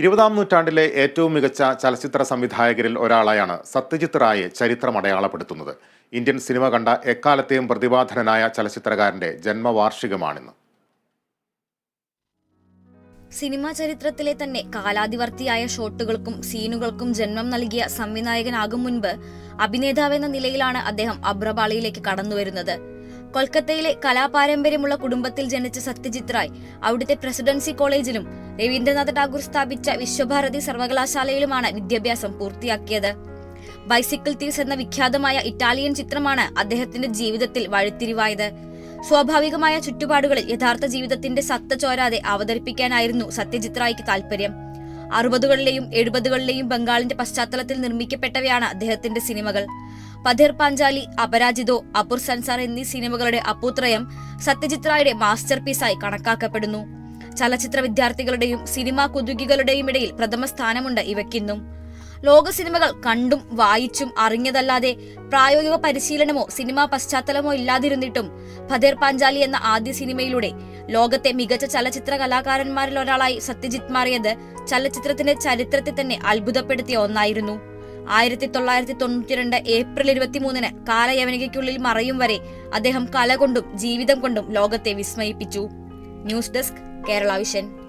ഇരുപതാം നൂറ്റാണ്ടിലെ ഏറ്റവും മികച്ച ചലച്ചിത്ര സംവിധായകരിൽ ഒരാളായാണ് സത്യജിത് റായെ ചരിത്രം അടയാളപ്പെടുത്തുന്നത്. ഇന്ത്യൻ സിനിമ കണ്ട എക്കാലത്തെയും പ്രതിഭാധനനായ ചലച്ചിത്രകാരന്റെ ജന്മവാർഷികമാണിന്ന്. സിനിമാ ചരിത്രത്തിലെ തന്നെ കാലാതിവർത്തിയായ ഷോട്ടുകൾക്കും സീനുകൾക്കും ജന്മം നൽകിയ സംവിധായകനാകും മുൻപ് അഭിനേതാവെന്ന നിലയിലാണ് അദ്ദേഹം അബ്രപാളിയിലേക്ക് കടന്നുവരുന്നത്. കൊൽക്കത്തയിലെ കലാപാരമ്പര്യമുള്ള കുടുംബത്തിൽ ജനിച്ച സത്യജിത് റായ് അവിടുത്തെ പ്രസിഡൻസി കോളേജിലും രവീന്ദ്രനാഥ് ടാഗോർ സ്ഥാപിച്ച വിശ്വഭാരതി സർവകലാശാലയിലുമാണ് വിദ്യാഭ്യാസം പൂർത്തിയാക്കിയത്. ബൈസിക്കിൾ തീസ് എന്ന വിഖ്യാതമായ ഇറ്റാലിയൻ ചിത്രമാണ് അദ്ദേഹത്തിന്റെ ജീവിതത്തിൽ വഴിത്തിരിവായത്. സ്വാഭാവികമായ ചുറ്റുപാടുകളിൽ യഥാർത്ഥ ജീവിതത്തിന്റെ സത്ത ചോരാതെ അവതരിപ്പിക്കാനായിരുന്നു സത്യജിത് റായ്ക്ക് താല്പര്യം അറുപതുകളിലെയും എഴുപതുകളിലെയും ബംഗാളിന്റെ പശ്ചാത്തലത്തിൽ നിർമ്മിക്കപ്പെട്ടവയാണ് അദ്ദേഹത്തിന്റെ സിനിമകൾ. പഥേർ പാഞ്ചാലി അപരാജിതോ അപുർ സൻസാർ എന്നീ സിനിമകളുടെ അപ്പൂത്രയം സത്യജിത് റായുടെ മാസ്റ്റർ പീസായി കണക്കാക്കപ്പെടുന്നു. ചലച്ചിത്ര വിദ്യാർത്ഥികളുടെയും സിനിമാ കുതുകികളുടെയും ഇടയിൽ പ്രഥമ സ്ഥാനമുണ്ട് ഇവയ്ക്കിന്നും. ലോക സിനിമകൾ കണ്ടും വായിച്ചും അറിഞ്ഞതല്ലാതെ പ്രായോഗിക പരിശീലനമോ സിനിമാ പശ്ചാത്തലമോ ഇല്ലാതിരുന്നിട്ടും ഫതേർ പാഞ്ചാലി എന്ന ആദ്യ സിനിമയിലൂടെ ലോകത്തെ മികച്ച ചലച്ചിത്ര കലാകാരന്മാരിൽ ഒരാളായി സത്യജിത് മാറിയത് ചലച്ചിത്രത്തിന്റെ ചരിത്രത്തെ തന്നെ അത്ഭുതപ്പെടുത്തിയ ഒന്നായിരുന്നു. ആയിരത്തി തൊള്ളായിരത്തി തൊണ്ണൂറ്റിരണ്ട് ഏപ്രിൽ ഇരുപത്തിമൂന്നിന് കാലയവനികയ്ക്കുള്ളിൽ മറയും വരെ അദ്ദേഹം കല കൊണ്ടും ജീവിതം കൊണ്ടും ലോകത്തെ വിസ്മയിപ്പിച്ചു. News desk Kerala vision.